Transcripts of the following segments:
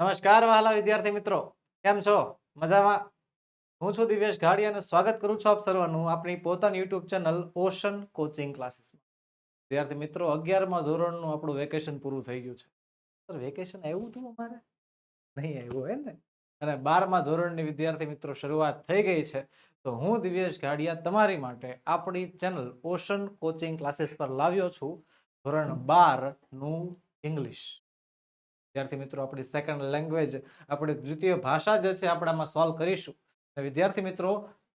નમસ્કાર, વહાલા વિદ્યાર્થી મિત્રો. કેમ છો? મજામાં? હું છું દિવ્યેશ ઘાડી અને સ્વાગત કરું છું આપ સર્વનું આપણી પોતાની યુટ્યુબ ચેનલ ઓશન કોચિંગ ક્લાસીસમાં. વિદ્યાર્થી મિત્રો, અગિયારમાં ધોરણનું આપણું વેકેશન પૂરું થઈ ગયું છે. સર વેકેશન આવ્યું હતું અમારે? નહીં આવ્યું હે ને? અને બારમા ધોરણની વિદ્યાર્થી મિત્રો, શરૂઆત થઈ ગઈ છે. તો હું દિવ્યેશ ઘાડિયા તમારી માટે આપણી ચેનલ ઓશન કોચિંગ ક્લાસીસ પર લાવ્યો છું. ધોરણ બારનું ઇંગ્લિશ. વિદ્યાર્થી મિત્રો, આપણી સેકન્ડ લેંગ્વેજ આપણી દ્વિતીય ભાષા જે છે, આપણામાં સોલ્વ કરીશું. વિદ્યાર્થી મિત્રો,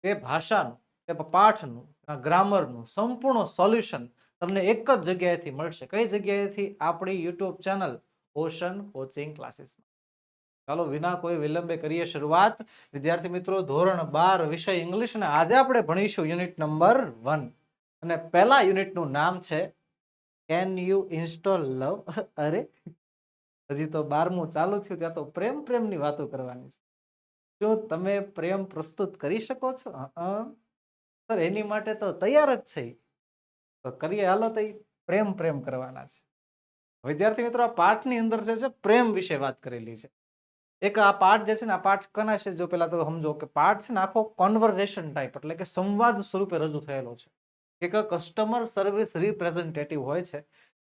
તે ભાષાનું, તે પાઠનું ગ્રામરનું સંપૂર્ણ સોલ્યુશન તમને એક જ જગ્યાએથી મળશે. કઈ જગ્યાએથી? આપણી યુટ્યુબ ચેનલ ઓશન કોચિંગ ક્લાસીસમાં ચાલો, વિના કોઈ વિલંબે કરીએ શરૂઆત. વિદ્યાર્થી મિત્રો, ધોરણ બાર વિષય ઇંગ્લિશ ને આજે આપણે ભણીશું યુનિટ નંબર વન અને પહેલા યુનિટનું નામ છે કેન યુ ઇન્સ્ટોલ લવ અરે હજી તો બારમું ચાલુ થયું, ત્યાં તો પ્રેમ પ્રેમની વાતો કરવાની છે. શું તમે પ્રેમ પ્રસ્તુત કરી શકો છો સર, એની માટે તો તૈયાર જ છે. તો કરીએ હાલો તો પ્રેમ પ્રેમ કરવાના છે. વિદ્યાર્થી મિત્રો, આ પાઠની અંદર જે છે, પ્રેમ વિશે વાત કરેલી છે. એક આ પાઠ જે છે ને, આ પાઠ કના છે? જો પેલા તો સમજો કે પાઠ છે ને, આખો કોન્વર્ઝેશન ટાઈપ એટલે કે સંવાદ સ્વરૂપે રજૂ થયેલો છે. એક કસ્ટમર સર્વિસ રિપ્રેઝેન્ટેટિવ હોય છે,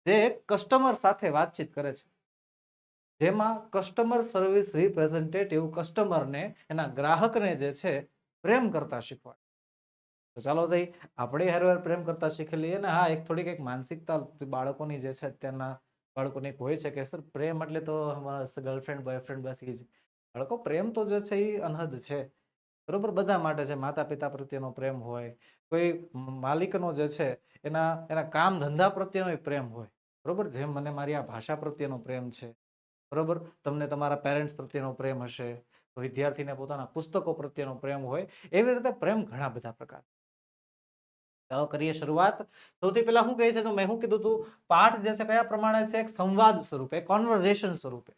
જે કસ્ટમર સાથે વાતચીત કરે છે. જેમાં કસ્ટમર સર્વિસ રિપ્રેઝેન્ટેટિવ કસ્ટમરને એના ગ્રાહકને જે છે પ્રેમ કરતા શીખવાડે. તો ચાલો ભાઈ, આપણે હરવાર પ્રેમ કરતા શીખી લઈએ ને. હા, એક થોડીક એક માનસિકતા બાળકોની જે છે અત્યારના બાળકોની એક હોય છે કે, સર, પ્રેમ એટલે તો ગર્લફ્રેન્ડ બોયફ્રેન્ડ બસ એ જ. બાળકો, પ્રેમ તો જે છે એ અનહદ છે. બરોબર? બધા માટે છે માતા પિતા પ્રત્યેનો પ્રેમ હોય, કોઈ માલિકનો જે છે એના એના કામ ધંધા પ્રત્યેનો પ્રેમ હોય. બરોબર? જેમ મને મારી આ ભાષા પ્રત્યેનો પ્રેમ છે બરોબર? તમને તમારા પેરેન્ટ્સ પ્રત્યેનો પ્રેમ હશે, વિદ્યાર્થીને પોતાના પુસ્તકો પ્રત્યેનો પ્રેમ હોય, એવી રીતે પ્રેમ ઘણા બધા પ્રકાર. કરીએ શરૂઆત. સૌથી પહેલા શું કહે છે? મેં શું કીધું હતું પાઠ જે છે, કયા પ્રમાણે છે? એક સંવાદ સ્વરૂપે કોન્વર્ઝેશન સ્વરૂપે.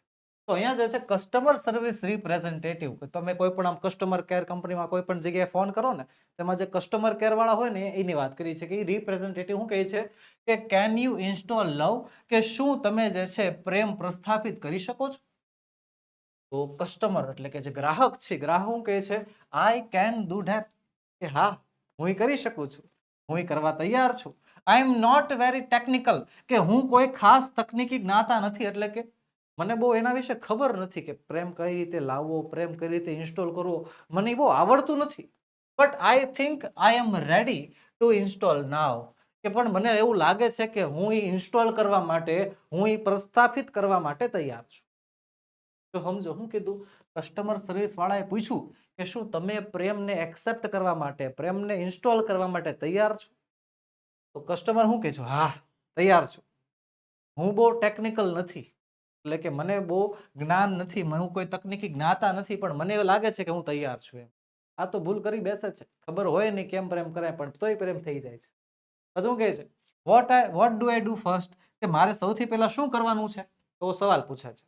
તો અહીંયા જે છે કસ્ટમર સર્વિસ રિપ્રેઝેન્ટેટિવ તમે કોઈ પણ આમ કસ્ટમર કેર કંપનીમાં કોઈ પણ જગ્યાએ ફોન કરો ને, તેમાં જે કસ્ટમર કેરવાળા હોય ને, એની વાત કરી છે કે એ રિપ્રેઝેન્ટેટિવ શું કહે છે? કે કેન યુ ઇન્સ્ટોલ લવ કે શું તમે જે છે પ્રેમ પ્રસ્થાપિત કરી શકો છો? તો કસ્ટમર એટલે કે જે ગ્રાહક છે, ગ્રાહક શું કહે છે? આઈ કેન ડુ ડેટ કે હા, હું કરી શકું છું. હું કરવા તૈયાર છું. I am not very technical કે હું કોઈ ખાસ તકનીકી જ્ઞાતા નથી, એટલે કે મને બહુ એના વિશે ખબર નથી કે પ્રેમ કઈ રીતે લાવવો, પ્રેમ કઈ રીતે ઇન્સ્ટોલ કરવો. મને એ બહુ આવડતું નથી. But I think I am ready to install now કે પણ મને એવું લાગે છે કે હું એ ઇન્સ્ટોલ કરવા માટે, હું એ પ્રસ્થાપિત કરવા માટે તૈયાર છું. તો સમજો, હું કીધું કસ્ટમર સર્વિસ વાળાએ પૂછ્યું કે શું તમે પ્રેમને એક્સેપ્ટ કરવા માટે, પ્રેમને ઇન્સ્ટોલ કરવા માટે તૈયાર છો? તો કસ્ટમર શું કહે છો? હા, તૈયાર છું. હું બહુ ટેકનિકલ નથી. એટલે કે મને બહુ જ્ઞાન નથી હું કોઈ તકનીકી જ્ઞાતા નથી, પણ મને લાગે છે કે હું તૈયાર છું એમ. આ તો ભૂલ કરી બેસે છે. ખબર હોય નહીં કેમ પ્રેમ કરાય, પણ તોય પ્રેમ થઈ જાય છે. હજુ કહે છે? What I what do I do first કે મારે સૌથી પહેલાં શું કરવાનું છે? તો સવાલ પૂછે છે.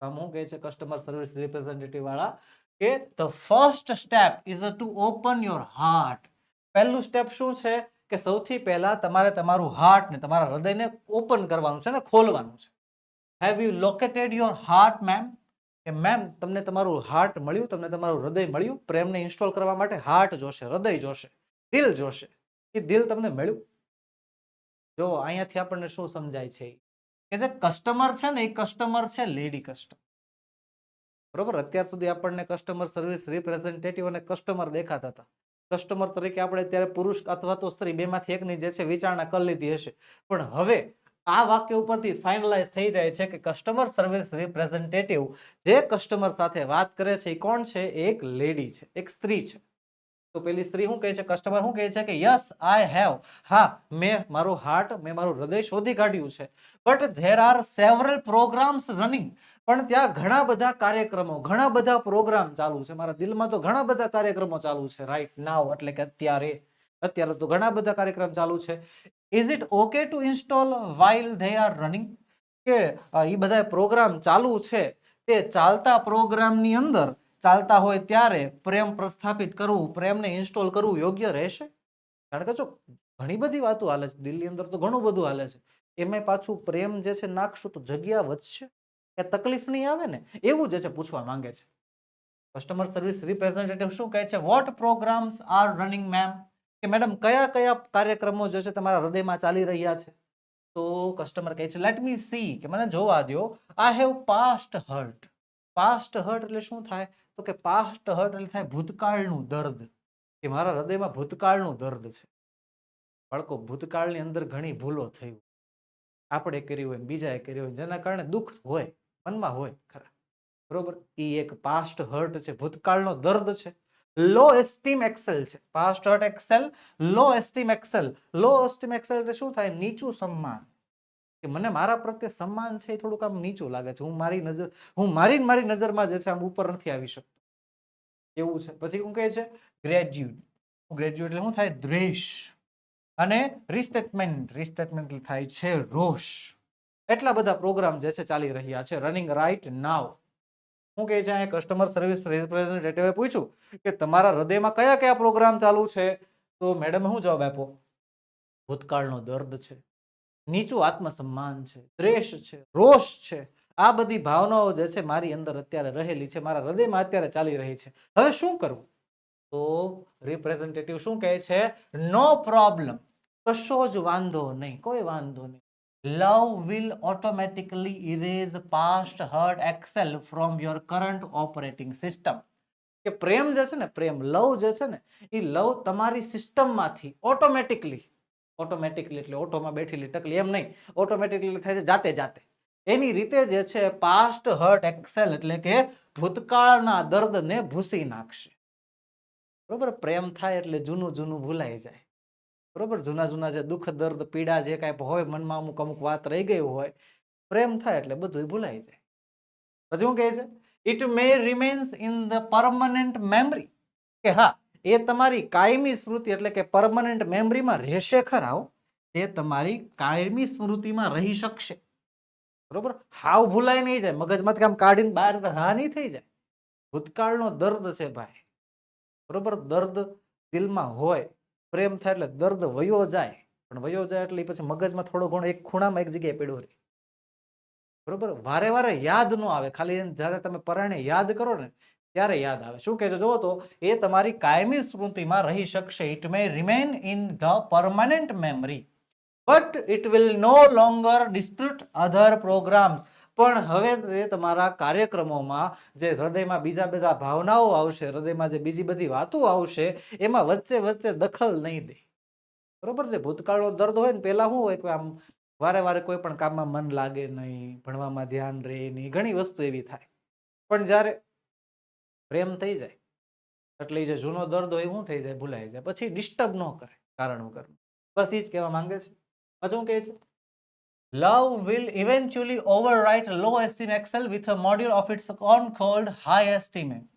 આમ શું કહે છે કસ્ટમર સર્વિસ રિપ્રેઝેન્ટેટિવ વાળા? કે the first step is to open your heart પહેલું સ્ટેપ શું છે? કે સૌથી પહેલા તમારે તમારું હાર્ટ ને તમારા હૃદયને ઓપન કરવાનું છે ને ખોલવાનું છે. Have you located your heart ma'am કે મેમ તમને તમારું હાર્ટ મળ્યું, તમને તમારું હૃદય મળ્યું, પ્રેમને ઇન્સ્ટોલ કરવા માટે હાર્ટ જોશે, હૃદય જોશે, દિલ જોશે. એ દિલ તમને મળ્યું? જો, અહીંયાથી આપણને શું સમજાય છે? કે જે કસ્ટમર છે ને, એ કસ્ટમર છે લેડી કસ્ટમર બરોબર? અત્યાર સુધી આપણને કસ્ટમર સર્વિસ રિપ્રેઝેન્ટેટિવ અને કસ્ટમર દેખાતા હતા. કસ્ટમર તરીકે આપણે અત્યારે પુરુષ અથવા તો સ્ત્રી, બેમાંથી એકની જે છે વિચારણા કરી લીધી હશે. પણ હવે આ વાક્ય ઉપરથી ફાઇનલાઇઝ થઈ જાય છે કે કસ્ટમર સર્વિસ રિપ્રેઝેન્ટેટિવ જે કસ્ટમર સાથે વાત કરે છે, એ કોણ છે? એક લેડી છે, એક સ્ત્રી છે. તો પેલી સ્ત્રી શું કહે છે? કસ્ટમર શું કહે છે કે યસ આઈ હેવ હા, મેં મારું હાર્ટ મેં મારું હૃદય શોધી કાઢ્યું છે. But there are several programs running પણ ત્યાં ઘણા બધા કાર્યક્રમો, ઘણા બધા પ્રોગ્રામ ચાલુ છે. મારા દિલમાં તો ઘણા બધા કાર્યક્રમો ચાલુ છે રાઈટ નાવ એટલે કે અત્યારે અત્યારે તો ઘણા બધા કાર્યક્રમ ચાલુ છે. Is it okay to install while they are running કે એ બધા પ્રોગ્રામ ચાલુ છે. તે ચાલતા પ્રોગ્રામની અંદર ચાલતા હોય ત્યારે પ્રેમ પ્રસ્થાપિત કરવું, પ્રેમને ઇન્સ્ટોલ કરવું યોગ્ય રહેશે? કારણ કે જો ઘણી બધી વાતો હાલે છે. દિલ્હી અંદર તો ઘણું બધું હાલે છે. એમાં પાછું પ્રેમ જે છે નાખશું તો જગ્યા વધશે? કે તકલીફ નહીં આવે ને? એવું જે છે પૂછવા માંગે છે. કસ્ટમર સર્વિસ રિપ્રેઝેન્ટેટિવ શું કહે છે? What programs are running ma'am કે મેડમ, કયા કયા કાર્યક્રમો જે છે તમારા હૃદયમાં ચાલી રહ્યા છે? તો કસ્ટમર કહે છે લેટ મી સી કે મને જોવા દો I have past hurt past hurt એટલે શું થાય? તો કે પાસ્ટ હર્ટ એટલે થાય ભૂતકાળનું દર્દ. કે મારા હૃદયમાં ભૂતકાળનું દર્દ છે. બાળકો, ભૂતકાળની અંદર ઘણી ભૂલો થઈ આપણે કરી હોય બીજાએ કરી હોય જેના કારણે દુઃખ હોય, મનમાં હોય ખરા. બરોબર? એ એક પાસ્ટ હર્ટ છે, ભૂતકાળનો દર્દ છે. લો એસ્ટીમ એક્સેલ છે. Past dot excel low esteem excel low esteem excel એટલે શું થાય? નીચું સન્માન કે મને મારા પ્રત્યે સન્માન છે એ થોડુંક આમ નીચું લાગે છે. હું મારી નજર, હું મારી મારી નજરમાં જે છે આમ ઉપર નથી આવી શકતો. એવું છે. પછી હું કહે છે? ગ્રેજ્યુએટ ગ્રેજ્યુએટ એટલે શું થાય? દ્વેષ. અને રિસ્ટેટમેન્ટ રિસ્ટેટમેન્ટ થાય છે રોષ. એટલા બધા પ્રોગ્રામ જે છે ચાલી રહ્યા છે. રનિંગ રાઇટ નાવ શું કહે છે કસ્ટમર સર્વિસ રિપ્રેઝેન્ટેટિવે પૂછ્યું કે તમારા હૃદયમાં કયા કયા પ્રોગ્રામ ચાલુ છે? તો મેડમે શું જવાબ આપ્યો, ભૂતકાળનો દર્દ છે, નીચું આત્મસન્માન છે, દ્વેષ છે, રોષ છે, આ બધી ભાવનાઓ જે છે મારી અંદર અત્યારે રહેલી છે, મારા હૃદયમાં અત્યારે ચાલી રહી છે. હવે શું કરવું? તો રિપ્રેઝેન્ટેટિવ શું કહે છે નો પ્રોબ્લેમ કશો જ વાંધો નહીં, કોઈ વાંધો નહીં. Love will automatically erase past hurt excel from your current operating system કે પ્રેમ જે છે ને, પ્રેમ, લવ જે છે ને, એ લવ તમારી સિસ્ટમમાંથી ઓટોમેટિકલી ઓટોમેટિકલી એટલે ઓટોમાં બેઠેલી ટકલી એમ નહીં ઓટોમેટિકલી થાય છે જાતે જાતે. એની રીતે જે છે પાસ્ટ હર્ટ એક્સેલ એટલે કે ભૂતકાળના દર્દને ભૂસી નાખશે. બરોબર? પ્રેમ થાય એટલે જૂનું જૂનું ભૂલાઈ જાય. બરોબર? જૂના જૂના જે દુઃખ, દર્દ, પીડા જે કાંઈ હોય, મનમાં અમુક અમુક વાત રહી ગઈ હોય, પ્રેમ થાય એટલે બધું ભૂલાઈ જાય. પછી શું કહે છે? It may remains in the permanent memory કે હા, એ તમારી કાયમી સ્મૃતિ એટલે કે પરમનન્ટ મેમરીમાં રહેશે ખરા. તે તમારી કાયમી સ્મૃતિમાં રહી શકશે. બરોબર? હાવ ભૂલાય નહીં જાય મગજમાંથી આમ કાઢીને બહાર હા નહીં થઈ જાય. ભૂતકાળનો દર્દ છે ભાઈ. બરોબર? દર્દ દિલમાં હોય પ્રેમ થાય એટલે દર્દ વયો જાય. પણ વયો જાય એટલે પછી મગજમાં થોડો ઘણો એક ખૂણામાં એક જગ્યાએ પડ્યો રહે. બરોબર? વારે વારે યાદ ન આવે. ખાલી જ્યારે તમે પરાણે યાદ કરો ને, ત્યારે યાદ આવે. શું કહેજો? જુઓ તો, એ તમારી કાયમી સ્મૃતિમાં રહી શકશે. It may remain in the permanent memory but it will no longer dispute other programs પણ હવે તમારા કાર્યક્રમોમાં જે હૃદયમાં બીજા બધા ભાવનાઓ આવશે, હૃદયમાં જે બીજી બધી વાતો આવશે, એમાં વચ્ચે વચ્ચે દખલ નહીં દે. બરોબર છે? ભૂતકાળનો દર્દ હોય ને પહેલાં શું હોય કે આમ વારે વારે કોઈ પણ કામમાં મન લાગે નહીં, ભણવામાં ધ્યાન રહે નહીં, ઘણી વસ્તુ એવી થાય. પણ જ્યારે પ્રેમ થઈ જાય, એટલે જે જૂનો દર્દ હોય શું થઈ જાય? ભૂલાઈ જાય. પછી ડિસ્ટર્બ ન કરે, કારણ વગર બસ એ જ કહેવા માંગે છે. હજુ કહે છે? Love will eventually overwrite low esteem excel with a module of its own called high esteem.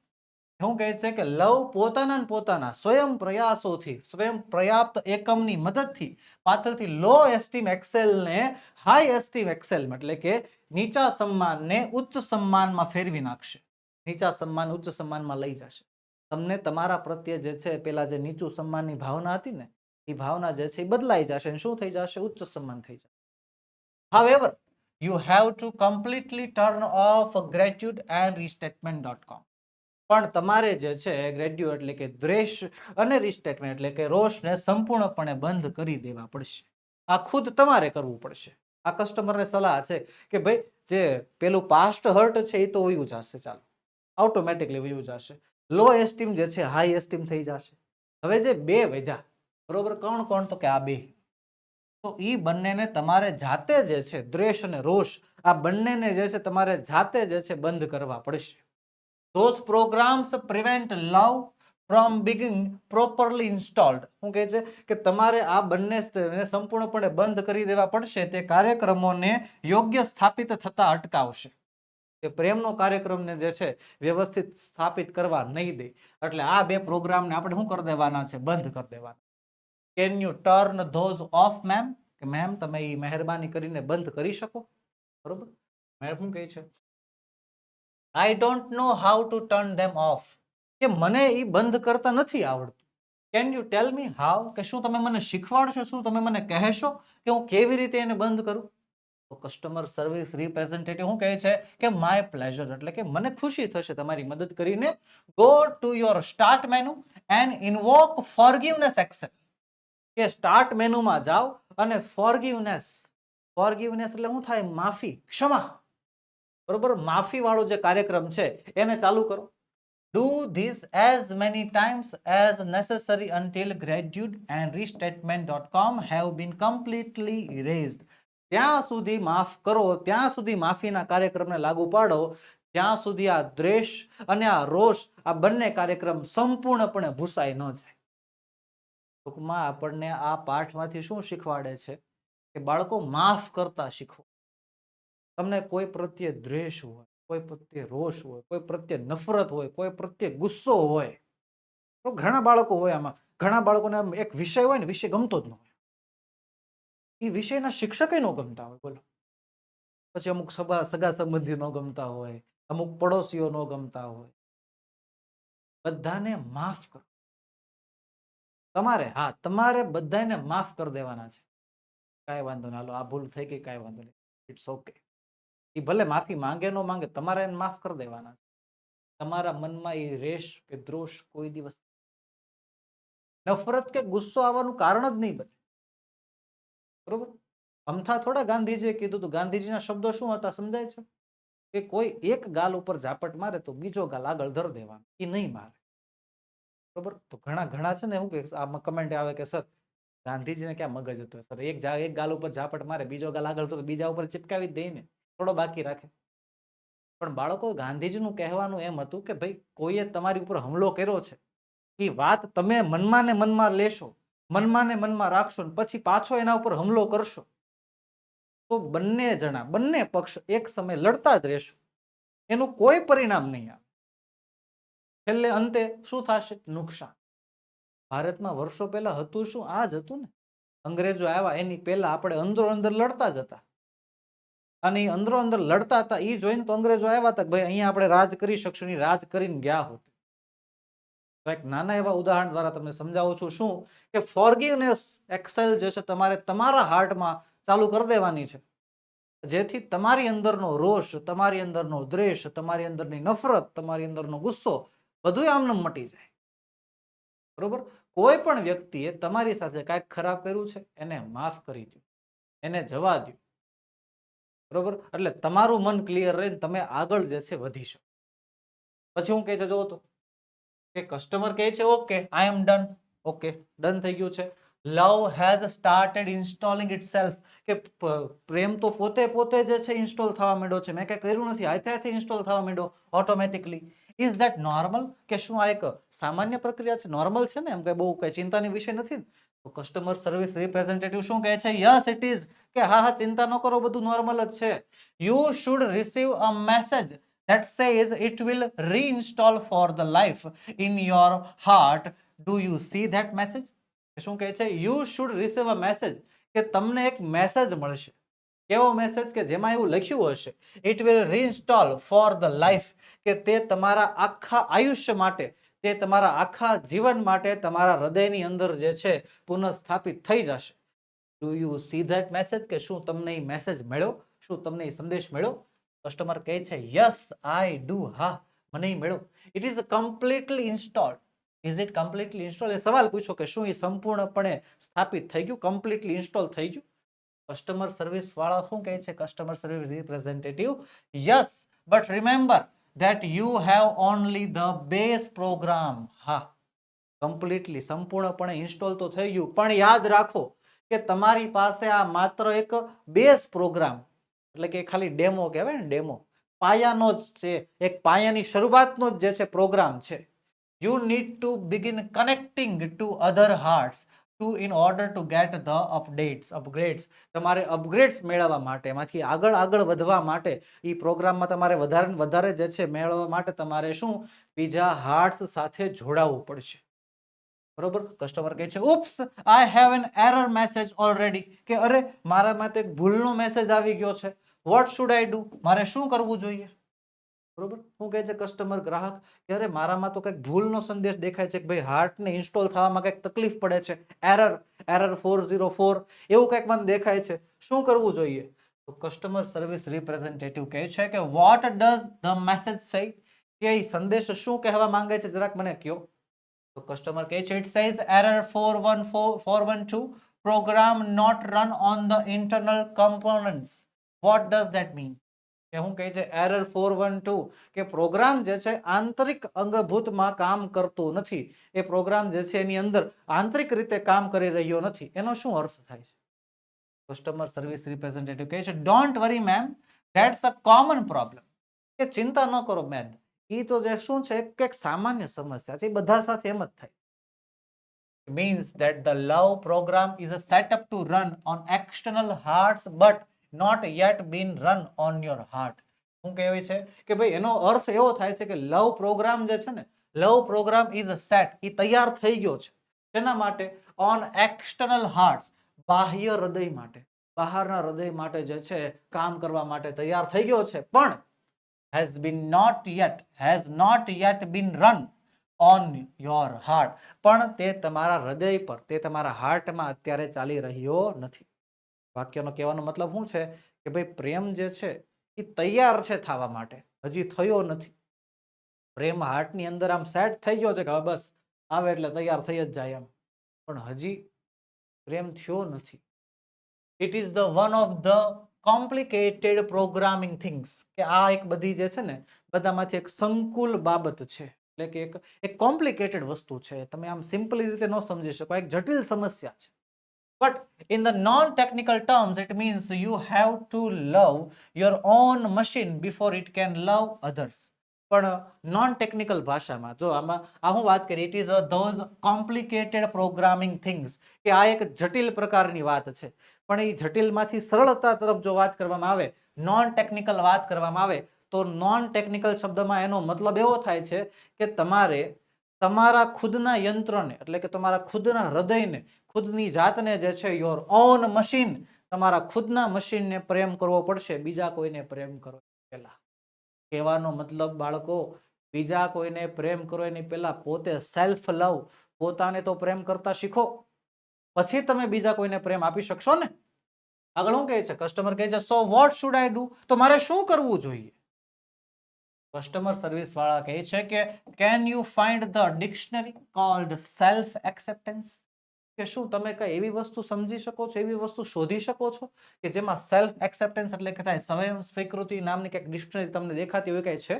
શું કહે છે કે લવ પોતાના પોતાના સ્વયં પ્રયાસોથી, સ્વયં પર્યાપ્ત એકમની મદદથી પાછળથી લો એસ્ટીમ એક્સેલને હાઈ એસ્ટીમ એક્સેલ એટલે કે નીચા સન્માનને ઉચ્ચ સન્માનમાં ફેરવી નાખશે. નીચા સન્માન ઉચ્ચ સન્માનમાં લઈ જશે. તમને તમારા પ્રત્યે જે છે, પેલા જે નીચું સન્માનની ભાવના હતી ને, એ ભાવના જે છે એ બદલાઈ જશે શું થઈ જશે? ઉચ્ચ સન્માન થઈ જશે. However, you have to completely turn off gratitude and restatement.com. પણ તમારે જે છે ગ્રેડ્યુ એટલે કે દ્વેષ અને રિસ્ટેટમેન્ટ એટલે કે રોષને સંપૂર્ણપણે બંધ કરી દેવા પડશે. આ ખુદ તમારે કરવું પડશે. આ કસ્ટમરને સલાહ છે કે ભાઈ જે પેલું પાસ્ટ હર્ટ છે એ તો વયું જશે ચાલો. ઓટોમેટિકલી વયું જશે. લો એસ્ટીમ જે છે હાઈ એસ્ટીમ થઈ જશે. હવે જે બે વધ્યા બરોબર? કોણ કોણ? તો કે આ બે. તો એ બંનેને તમારે જાતે જે છે દ્વેષ અને રોષ, આ બંનેને જે છે તમારે જાતે જે છે બંધ કરવા પડશે. Those programs prevent love from beginning properly installed શું કહે છે? કે તમારે આ બંને સંપૂર્ણપણે બંધ કરી દેવા પડશે, તે કાર્યક્રમોને યોગ્ય સ્થાપિત થતા અટકાવશે. કે પ્રેમનો કાર્યક્રમને જે છે વ્યવસ્થિત સ્થાપિત કરવા નહીં દે. એટલે આ બે પ્રોગ્રામને આપણે શું કરી દેવાના છે? બંધ કરી દેવાના. Can you turn those off ma'am કે મેમ તમે એ મહેરબાની કરીને બંધ કરી શકો. બરોબર? મેડમ શું કહે છે? I don't know how to turn them off કે મને એ બંધ કરતા નથી આવડતું. Can you tell me how કે શું તમે મને શીખવાડશો? શું તમે મને કહેશો કે હું કેવી રીતે એને બંધ કરું? તો કસ્ટમર સર્વિસ રિપ્રેઝેન્ટેટિવ શું કહે છે? કે માય પ્લેઝર એટલે કે મને ખુશી થશે તમારી મદદ કરીને. Go to your start menu and invoke forgiveness excel કે સ્ટાર્ટ મેનુમાં જાઓ અને ફોરગીવનેસ ફોરગીવનેસ એટલે શું થાય? માફી, ક્ષમા. બરોબર? માફી વાળો જે કાર્યક્રમ છે, એને ચાલુ કરો. Do this as many times as necessary until grudge and resentment dot com have been completely erased ત્યાં સુધી માફ કરો, ત્યાં સુધી માફીના કાર્યક્રમને લાગુ પાડો. ત્યાં સુધી આ દ્વેષ અને આ રોષ, આ બંને કાર્યક્રમ સંપૂર્ણપણે ભૂસાઈ ન જાય. ટૂંકમાં આપણને આ પાઠમાંથી શું શીખવાડે છે? કે બાળકો માફ કરતા શીખો. તમને કોઈ પ્રત્યે દ્વેષ હોય, કોઈ પ્રત્યે રોષ હોય, કોઈ પ્રત્યે નફરત હોય, કોઈ પ્રત્યે ગુસ્સો હોય, તો ઘણા બાળકો હોય આમાં. ઘણા બાળકોને એક વિષય હોય ને, વિષય ગમતો જ ન હોય. એ વિષયના શિક્ષકે ન ગમતા હોય, બોલો. પછી અમુક સભા, સગા સંબંધી ન ગમતા હોય, અમુક પડોશીઓ ન ગમતા હોય. બધાને માફ કરો. તમારે, હા, તમારે બધાને માફ કરી દેવાના છે. કાંઈ વાંધો નહીં, હાલો, આ ભૂલ થઈ ગઈ, કાંઈ વાંધો નહીં. ઇટ્સ ઓકે એ ભલે માફી માંગે, ન માંગે, તમારે એને માફ કરી દેવાના છે. તમારા મનમાં એ રેશ કે દ્રોષ કોઈ દિવસ નફરત કે ગુસ્સો આવવાનું કારણ જ નહીં બને. બરોબર? અમથા થોડા ગાંધીજીએ કીધું હતું, ગાંધીજીના શબ્દો શું હતા, સમજાય છે? કે કોઈ એક ગાલ ઉપર ઝાપટ મારે તો બીજો ગાલ આગળ ધર દેવાનો એ નહીં મારે. બરોબર? તો ઘણા ઘણા છે ને શું કે આમાં કમેન્ટ આવે કે, સર, ગાંધીજીને ક્યાં મગજ હતો? સર, એક જા- એક ગાલ ઉપર ઝાપટ મારે, બીજો ગાલ આગળ તો બીજા ઉપર ચિપકાવી જ દઈને થોડો બાકી રાખે. પણ બાળકો, ગાંધીજીનું કહેવાનું એમ હતું કે, ભાઈ, કોઈએ તમારી ઉપર હુમલો કર્યો છે. એ વાત તમે મનમાં ને મનમાં લેશો, મનમાં ને મનમાં રાખશો ને પછી પાછો એના ઉપર હુમલો કરશો. તો બંને જણા, બંને પક્ષ એક સમય લડતા જ રહેશો. એનું કોઈ પરિણામ નહીં આવે. છેલ્લે અંતે શું થશે? નુકસાન. ભારતમાં વર્ષો પહેલા હતું શું? આ જ હતું ને. અંગ્રેજો આવ્યા, એની પહેલા આપણે અંદરો અંદર લડતા જ હતા. અને અંદરો અંદર લડતા હતા એ જોઈને તો અંગ્રેજો આવ્યા હતા ભાઈ અહીંયા આપણે રાજ કરી શકશું નહીં રાજ કરીને ગયા હોત. તો એક નાના એવા ઉદાહરણ દ્વારા તમને સમજાવું છું શું? કે ફોરગીવનેસ એક્સેલ જે છે તમારે તમારા હાર્ટમાં ચાલુ કરી દેવાની છે. જેથી તમારી અંદરનો રોષ, તમારી અંદરનો દ્વેષ, તમારી અંદરની નફરત, તમારી અંદરનો ગુસ્સો બધું આમને મટી જાય. બરોબર? કોઈ પણ વ્યક્તિએ તમારી સાથે કાંઈક ખરાબ કર્યું છે, એને માફ કરી દો એને જવા દો બરોબર? એટલે તમારું મન ક્લિયર રહીને તમે આગળ જે છે વધી શકો. પછી હું કહે છે જોવો તો, કે કસ્ટમર કહે છે okay I am done okay done થઈ ગયું છે. Love has started installing itself કે પ્રેમ તો પોતે પોતે જે છે ઇન્સ્ટોલ થવા માંડ્યો છે. મેં કંઈ કર્યું નથી. હાથે હાથે ઇન્સ્ટોલ થવા માંડ્યો ઓટોમેટિકલી ઇઝ ધેટ નોર્મલ કે શું આ એક સામાન્ય પ્રક્રિયા છે? નોર્મલ છે ને? એમ કઈ બહુ કઈ ચિંતાની વિષય નથી ને? તો કસ્ટમર સર્વિસ રિપ્રેઝેન્ટેટિવ શું કહે છે? યસ ઇટ ઇઝ કે હા હા, ચિંતા ન કરો, બધું નોર્મલ જ છે. You should receive a message that says it will reinstall for the life in your heart. Do you see that message? શું કહે છે? You should receive a message કે તમને એક મેસેજ મળશે. કેવો મેસેજ કે જેમાં એવું લખ્યું હશે it will reinstall for the life કે તે તમારા આખા આયુષ્ય માટે, તે તમારા આખા જીવન માટે તમારા હૃદયની અંદર જે છે, પુનઃસ્થાપિત થઈ જશે. Do you see that message કે શું તમને એ મેસેજ મળ્યો? શું તમને એ સંદેશ મળ્યો? કસ્ટમર કહે છે યસ આઈ ડુ હા, મને ઈ મળ્યો. It is completely installed is it completely install એ સવાલ પૂછો કે શું એ સંપૂર્ણપણે સ્થાપિત થઈ ગયું? કમ્પ્લીટલી ઇન્સ્ટોલ થઈ ગયું? કસ્ટમર સર્વિસ વાળા શું કહે છે? Customer service representative yes but remember that you have only the base program હા કમ્પ્લીટલી સંપૂર્ણપણે ઇન્સ્ટોલ તો થઈ ગયું. પણ યાદ રાખો કે તમારી પાસે આ માત્ર એક બેઝ પ્રોગ્રામ એટલે કે ખાલી ડેમો કહેવાય ને ડેમો પાયાનો જ છે, એક પાયાની શરૂઆતનો જ જે છે પ્રોગ્રામ છે. You need to begin connecting to other hearts to in order to get the updates upgrades તમારે અપગ્રેડ્સ મેળવવા માટે, એમાંથી આગળ આગળ વધવા માટે એ પ્રોગ્રામમાં તમારે વધારે વધારે જે છે મેળવવા માટે તમારે શું? બીજા હાર્ટ્સ સાથે જોડાવવું પડશે. બરોબર? કસ્ટમર કહે છે, oops I have an error message already કે અરે, મારામાં તો એક ભૂલનો મેસેજ આવી ગયો છે. વોટ શુડ આઈ ડુ મારે શું કરવું જોઈએ? બરોબર? શું કહે છે કસ્ટમર ગ્રાહક? ત્યારે મારામાં તો કંઈક ભૂલનો સંદેશ દેખાય છે કે ભાઈ હાર્ટને ઇન્સ્ટોલ થવામાં કંઈક તકલીફ પડે છે. Error error four zero four એવું કંઈક મને દેખાય છે. શું કરવું જોઈએ? તો કસ્ટમર સર્વિસ રિપ્રેઝેન્ટેટિવ કહે છે કે વોટ ડઝ ધ મેસેજ સે કે સંદેશ શું કહેવા માંગે છે? જરાક મને કયો તો કસ્ટમર કહે છે it says error four one four one two program not run on the internal components what does that mean કે હું કહે છે એરર ફોર વન ટુ કે પ્રોગ્રામ જે છે, આંતરિક અંગભૂતમાં કામ કરતું નથી. એ પ્રોગ્રામ જે છે, એની અંદર આંતરિક રીતે કામ કરી રહ્યો નથી. એનો શું અર્થ થાય છે? કસ્ટમર સર્વિસ રિપ્રેઝેન્ટેટિવ કહે છે don't worry ma'am that's a common problem કે ચિંતા ન કરો મેમ એ તો જે શું છે કે સામાન્ય સમસ્યા છે. એ બધા સાથે એમ જ થાય. Means that the love program is a setup to run on external hearts, but not yet been run on your heart શું કહેવાય છે? કે ભાઈ, એનો અર્થ એવો થાય છે કે લવ પ્રોગ્રામ જે છે ને, લવ પ્રોગ્રામ ઇઝ સેટ એ તૈયાર થઈ ગયો છે. તેના માટે ઓન એક્સટર્નલ હાર્ટ્સ બાહ્ય હૃદય માટે, બહારના હૃદય માટે જે છે, કામ કરવા માટે તૈયાર થઈ ગયો છે. પણ has been not yet has not યet been run on your heart પણ તે તમારા હૃદય પર, તે તમારા હાર્ટમાં અત્યારે ચાલી રહ્યો નથી. વાક્યનો કહેવાનો મતલબ શું છે કે ભાઈ પ્રેમ જે છે એ તૈયાર છે થવા માટે. હજી થયો નથી. પ્રેમ હાર્ટની અંદર આમ સેટ થઈ ગયો છે કે હવે બસ આવે એટલે તૈયાર થઈ જ જાય એમ. પણ હજી પ્રેમ થયો નથી. It is the one of the complicated programming things કે આ એક બધી જે છે ને બધામાંથી એક સંકુલ બાબત છે. એટલે કે એક એક કોમ્પ્લિકેટેડ વસ્તુ છે. તમે આમ સિમ્પલી રીતે ન સમજી શકો. એક જટિલ સમસ્યા છે. In the non technical terms it means you have to love your own machine before it can love others પણ નોન ટેકનિકલ ભાષામાં, જો આમાં, આ હું વાત કરી it is those complicated programming things કે આ એક જટિલ પ્રકારની વાત છે. પણ એ જટિલમાંથી સરળતા તરફ જો વાત કરવામાં આવે નોન ટેકનિકલ વાત કરવામાં આવે, તો નોન ટેકનિકલ શબ્દમાં એનો મતલબ એવો થાય છે કે તમારે તમારા ખુદના યંત્રને, એટલે કે તમારા ખુદના હૃદયને ખુદની જાતને જે છે યોર ઓન મશીન તમારા ખુદના મશીનને પ્રેમ કરવો પડશે, બીજા કોઈને પ્રેમ કરો પહેલા. કહેવાનો મતલબ બાળકો, બીજા કોઈને પ્રેમ કરો એની પહેલા પોતે સેલ્ફ લવ પોતાને તો પ્રેમ કરતા શીખો. પછી તમે બીજા કોઈને પ્રેમ આપી શકશો ને? આગળ શું કહે છે? કસ્ટમર કહે છે so what should I do તો મારે શું કરવું જોઈએ? કસ્ટમર સર્વિસ વાળા કહે છે કે can you find the dictionary called self acceptance કે શું તમે કઈ એવી વસ્તુ સમજી શકો છો, એવી વસ્તુ શોધી શકો છો? કે જેમાં સેલ્ફ એક્સેપ્ટન્સ એટલે કે થાય, સ્વયં સ્વીકૃતિ નામની કંઈક ડિક્શનરી તમને દેખાતી હોય કઈ છે?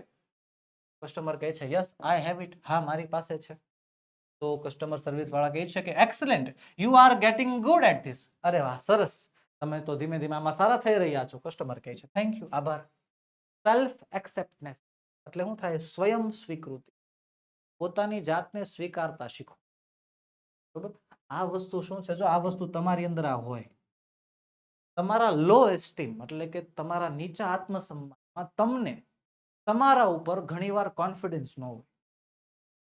કસ્ટમર કહે છે યસ આઈ હેવ ઇટ હા, મારી પાસે છે. તો કસ્ટમર સર્વિસ વાળા કહે છે કે excellent you are getting good at this અરે વાહ, સરસ. તમે તો ધીમે ધીમે આમાં સારા થઈ રહ્યા છો કસ્ટમર કહે છે. થેન્ક યુ આભાર. સેલ્ફ એક્સેપ્ટનેસ એટલે શું થાય? સ્વયં સ્વીકૃતિ. પોતાની જાતને સ્વીકારતા શીખો. બરોબર? આ વસ્તુ શું છે? જો આ વસ્તુ તમારી અંદર આ હોય, તમારા લો એસ્ટીમ એટલે કે તમારા નીચા આત્મસન્માનમાં તમને તમારા ઉપર ઘણીવાર કોન્ફિડન્સ ન હોય.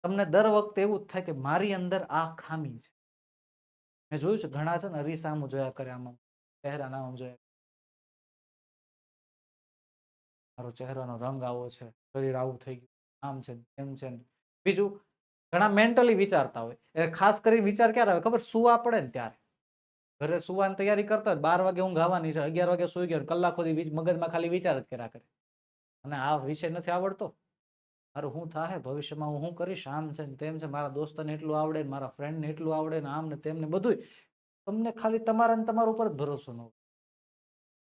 તમને દર વખતે એવું જ થાય કે મારી અંદર આ ખામી છે. મેં જોયું છે ઘણા છે ને અરીસામું જોયા કરે આમાં ચહેરા નામ જોયા મારો ચહેરાનો રંગ આવો છે, શરીર આવું થઈ ગયું, આમ છે તેમ છે બીજું ઘણા મેન્ટલી વિચારતા હોય. એ ખાસ કરીને વિચાર ક્યારે આવે? ખબર? સુવા પડે ને ત્યારે. ઘરે સુવાની તૈયારી કરતા હોય બાર વાગે ઊંઘ આવવાની છે, અગિયાર વાગે સુઈ ગયો કલાક સુધી મગજમાં ખાલી વિચાર જ કર્યા કરે. અને આ વિષય નથી આવડતો. મારું શું થાય ભવિષ્યમાં હું શું કરીશ? આમ છે ને તેમ છે. મારા દોસ્તને એટલું આવડે ને મારા ફ્રેન્ડને એટલું આવડે ને આમ ને તેમને બધું તમને ખાલી તમારા ને તમારા ઉપર જ ભરોસો ન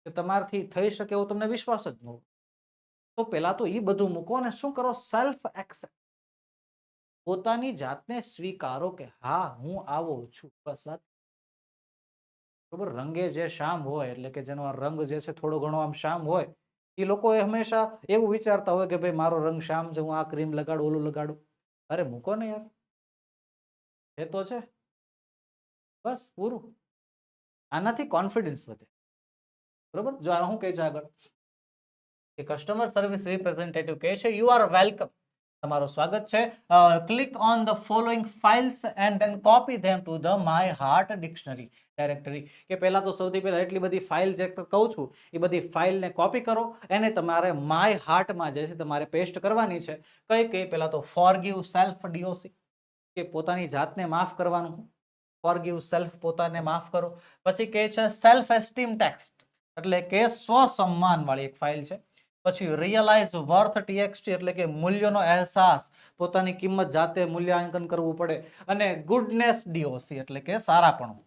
કે તમારથી થઈ શકે એવો તમને વિશ્વાસ જ ન તો પેલા તો એ બધું મૂકો ને શું કરો? સેલ્ફ એક્સેપ્ટ પોતાની જાતને સ્વીકારો કે, હા, હું આવો છું. બસ વાત. બરોબર? રંગે જે શામ હોય, એટલે કે જેનો રંગ જે છે થોડો ઘણો આમ શામ હોય, એ લોકો એ હંમેશા એવું વિચારતા હોય કે, ભાઈ, મારો રંગ શામ છે, હું આ ક્રીમ લગાડું, ઓલું લગાડું. અરે, મૂકો ને યાર. એ તો છે. બસ, પૂરું. આનાથી કોન્ફિડન્સ વધે. બરોબર? જો હું કહે છે આગળ. કે કસ્ટમર સર્વિસ રિપ્રેઝેન્ટેટિવ કહે છે યુ આર વેલકમ તમારું સ્વાગત છે. Click on the following files and then copy them to the my heart dictionary directory કે પહેલાં તો સૌથી પહેલાં એટલી બધી ફાઇલ જે કહું છું, એ બધી ફાઇલને કોપી કરો. એને તમારે માય હાર્ટમાં જે છે તમારે પેસ્ટ કરવાની છે. કઈ કઈ પહેલાં તો ફોર ગીવ સેલ્ફ ડીઓસી કે પોતાની જાતને માફ કરવાનું. ફોર ગીવ સેલ્ફ પોતાને માફ કરો. પછી કહે છે સેલ્ફ એસ્ટીમ ટેક્સ્ટ એટલે કે સ્વસન્માનવાળી એક ફાઇલ છે. પછી રિયલાઇઝ વર્થ ટીએક્સટી એટલે કે મૂલ્યનો અહેસાસ. પોતાની કિંમત જાતે મૂલ્યાંકન કરવું પડે અને ગુડનેસ ડીઓસી એટલે કે સારાપણું.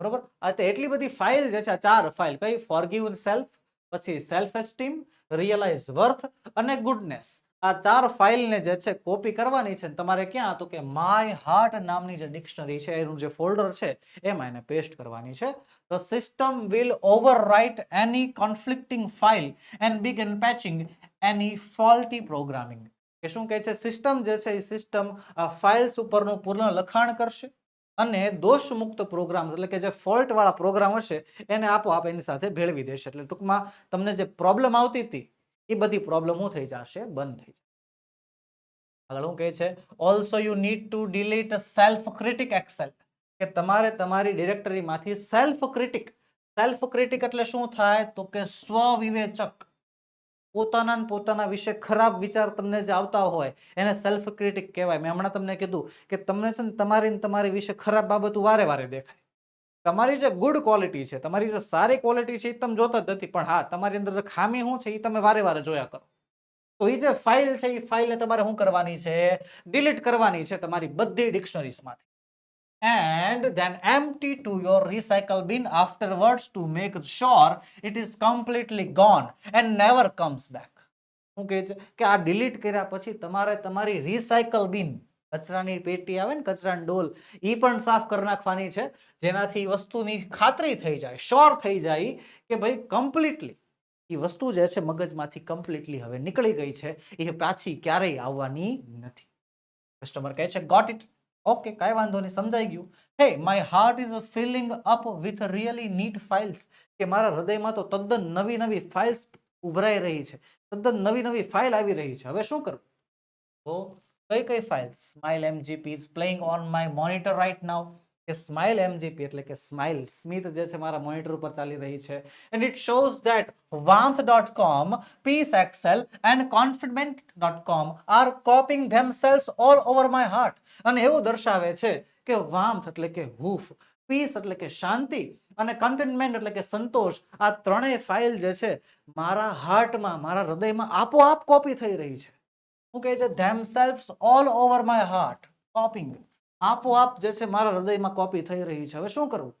બરોબર? આ તે એટલી બધી ફાઇલ જે છે, આ ચાર ફાઇલ કઈ? ફોરગીવ સેલ્ફ પછી સેલ્ફ એસ્ટીમ રિયલાઇઝ વર્થ અને ગુડનેસ આ ચાર ફાઇલને જે છે કોપી કરવાની છે તમારે ક્યાં? તો કે માય હાર્ટ નામની જે ડિક્શનરી છે, એનું જે ફોલ્ડર છે, એમાં એને પેસ્ટ કરવાની છે. The system will any conflicting file and begin patching any faulty programming કે શું કહે છે? સિસ્ટમ જે છે, એ સિસ્ટમ આ ફાઇલ્સ ઉપરનું પૂર્ણ લખાણ કરશે અને દોષમુક્ત પ્રોગ્રામ એટલે કે જે ફોલ્ટ વાળા પ્રોગ્રામ હશે, એને આપોઆપ એની સાથે ભેળવી દેશે. એટલે ટૂંકમાં તમને જે પ્રોબ્લેમ આવતી હતી એ બધી પ્રોબ્લેમ થઈ જશે, બંધ થઈ જશે. આગળ શું કહે છે? Also you need to delete self critic Excel કે તમારે તમારી ડિરેક્ટરીમાંથી સેલ્ફ ક્રિટિક સેલ્ફ ક્રિટિક એટલે શું થાય? તો કે સ્વવિવેચક. પોતાના પોતાના વિશે ખરાબ વિચાર તમને જે આવતા હોય, એને સેલ્ફ ક્રિટિક કહેવાય. મેં હમણાં તમને કીધું કે તમને છે ને તમારી તમારી વિશે ખરાબ બાબતો વારે વારે દેખાય. તમારી જે ગુડ ક્વોલિટી છે, તમારી જે સારી ક્વોલિટી છે એ તમે જોતા જ નથી. પણ હા, તમારી અંદર જે ખામી શું છે એ તમે વારે વારે જોયા કરો. તો એ જે ફાઇલ છે એ ફાઇલને તમારે શું કરવાની છે? ડિલીટ કરવાની છે તમારી બધી ડિક્શનરીઝમાંથી and then to your recycle bin bin words to make sure it is completely gone and never comes back શું કહે છે? કે આ ડિલીટ કર્યા પછી તમારે તમારી રિસાયકલ બિન કચરાની પેટી આવે ને કચરાની ડોલ એ પણ સાફ કરી નાખવાની છે. જેનાથી વસ્તુની ખાતરી થઈ જાય શ્યોર થઈ જાય કે ભાઈ કમ્પ્લીટલી એ વસ્તુ જે છે મગજમાંથી કમ્પ્લીટલી હવે નીકળી ગઈ છે. એ પાછી ક્યારેય આવવાની નથી. કસ્ટમર કહે છે ગોટ ઇટ ઓકે કાંઈ વાંધો નહીં, સમજાઈ ગયું. Hey my heart is filling up with really neat files કે મારા હૃદયમાં તો તદ્દન નવી નવી ફાઇલ્સ ઉભરાઈ રહી છે. તદ્દન નવી નવી ફાઇલ આવી રહી છે. હવે શું કરું? તો કઈ કઈ file smile MGP is playing on my monitor right now કે સ્માઇલ એમજીપી એટલે કે સ્માઇલ સ્મિત જે છે મારા મોનિટર ઉપર ચાલી રહી છે. And it shows that worth dot com peace excel and contentment dot com are copying themselves all over my heart અને એવું દર્શાવે છે કે વાંથ એટલે કે હૂફ પીસ એટલે કે શાંતિ અને કન્ટેનમેન્ટ એટલે કે સંતોષ આ ત્રણેય ફાઇલ જે છે મારા હાર્ટમાં મારા હૃદયમાં આપોઆપ કોપી થઈ રહી છે. શું કહે છે themselves all over my heart copying આપોઆપ જે છે મારા હૃદયમાં કોપી થઈ રહી છે. હવે શું કરવું?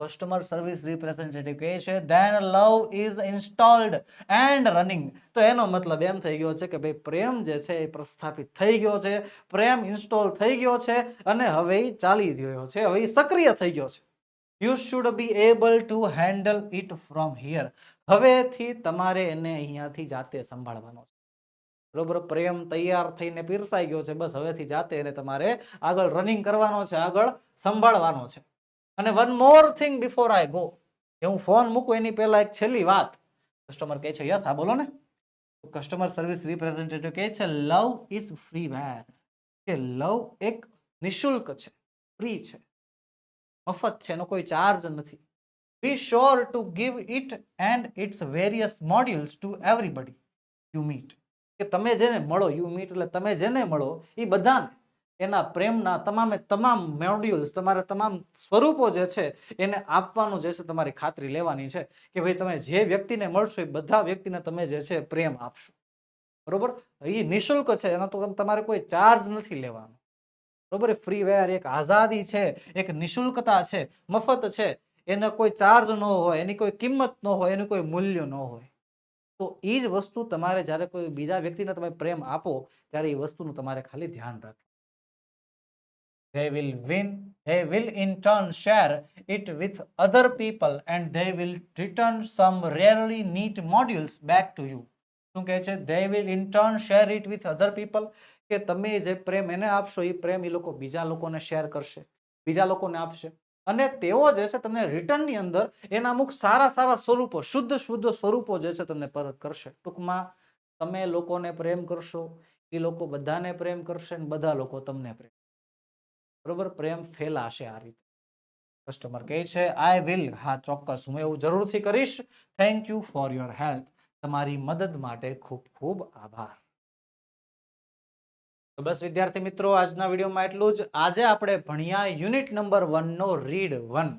કસ્ટમર સર્વિસ રિપ્રેઝેન્ટેટિવ કહે છે then love is installed and running તો એનો મતલબ એમ થઈ ગયો છે કે ભાઈ પ્રેમ જે છે એ પ્રસ્થાપિત થઈ ગયો છે, પ્રેમ ઇન્સ્ટોલ થઈ ગયો છે અને હવે એ ચાલી રહ્યો છે, હવે એ સક્રિય થઈ ગયો છે. You should be able to handle it from here હવેથી તમારે એને અહીંયાથી જાતે સંભાળવાનો છે. બરોબર, પ્રેમ તૈયાર થઈને પીરસાઈ ગયો છે. બસ હવેથી જાતે એને તમારે આગળ રનિંગ કરવાનો છે, આગળ સંભાળવાનો છે. અને one more thing before I go કે હું ફોન મૂકું, એની પહેલાં એક છેલ્લી વાત. કસ્ટમર કહે છે યસ હા, બોલો ને. કસ્ટમર સર્વિસ રિપ્રેઝેન્ટેટિવ કહે છે લવ ઇઝ ફ્રી વેર કે લવ એક નિઃશુલ્ક છે ફ્રી છે. મફત છે, એનો કોઈ ચાર્જ નથી. Be sure to give it and its various modules to everybody you meet કે તમે જેને મળો યુ મીટ એટલે તમે જેને મળો એ બધાને એના પ્રેમના તમામે તમામ મોડ્યુલ્સ તમારા તમામ સ્વરૂપો જે છે, એને આપવાનું જે છે તમારી ખાતરી લેવાની છે કે ભાઈ તમે જે વ્યક્તિને મળશો, એ બધા વ્યક્તિને તમે જે છે પ્રેમ આપશો. બરોબર? એ નિઃશુલ્ક છે, એનો તો તમારે કોઈ ચાર્જ નથી લેવાનો. બરોબર? ફ્રી વેર એક આઝાદી છે, એક નિઃશુલ્કતા છે, મફત છે, એનો કોઈ ચાર્જ ન હોય, એની કોઈ કિંમત ન હોય, એનું કોઈ મૂલ્ય ન હોય. તો એ જ વસ્તુ તમારે જ્યારે કોઈ બીજા વ્યક્તિને તમે પ્રેમ આપો ત્યારે એ વસ્તુનું તમારે ખાલી ધ્યાન રાખવું they will win they will in turn share it with other people and they will return some rarely neat modules back to you શું કહે છે they will in turn share it with other people કે તમે જે પ્રેમ એને આપશો એ પ્રેમ એ લોકો બીજા લોકોને શેર કરશે બીજા લોકોને આપશે અને તેઓ જે છે તમને રિટર્નની અંદર એના અમુક સારા સારા સ્વરૂપો, શુદ્ધ શુદ્ધ સ્વરૂપો જે છે તમને પરત કરશે. ટૂંકમાં તમે લોકોને પ્રેમ કરશો, એ લોકો બધાને પ્રેમ કરશે અને બધા લોકો તમને પ્રેમ બરોબર? પ્રેમ ફેલાશે આ રીતે. કસ્ટમર કહે છે આઈ વિલ હા, ચોક્કસ. હું એવું જરૂરથી કરીશ. Thank you for your help તમારી મદદ માટે ખૂબ ખૂબ આભાર. બસ, વિદ્યાર્થી મિત્રો, આજના વિડીયોમાં એટલું જ. આજે આપણે ભણ્યા યુનિટ નંબર વનનો રીડ વન,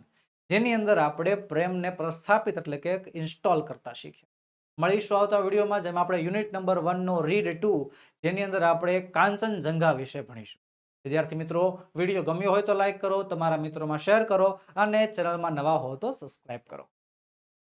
જેની અંદર આપણે પ્રેમને પ્રસ્થાપિત એટલે કે ઇન્સ્ટોલ કરતા શીખ્યા. મળીશું આવતા વિડીયોમાં, જેમાં આપણે યુનિટ નંબર વનનો રીડ ટુ, જેની અંદર આપણે કાંચનજંઘા વિશે ભણીશું. વિદ્યાર્થી મિત્રો, વીડિયો ગમ્યો હોય તો લાઇક કરો, તમારા મિત્રોમાં શેર કરો, અને ચેનલમાં નવા હો તો સબસ્ક્રાઇબ કરો.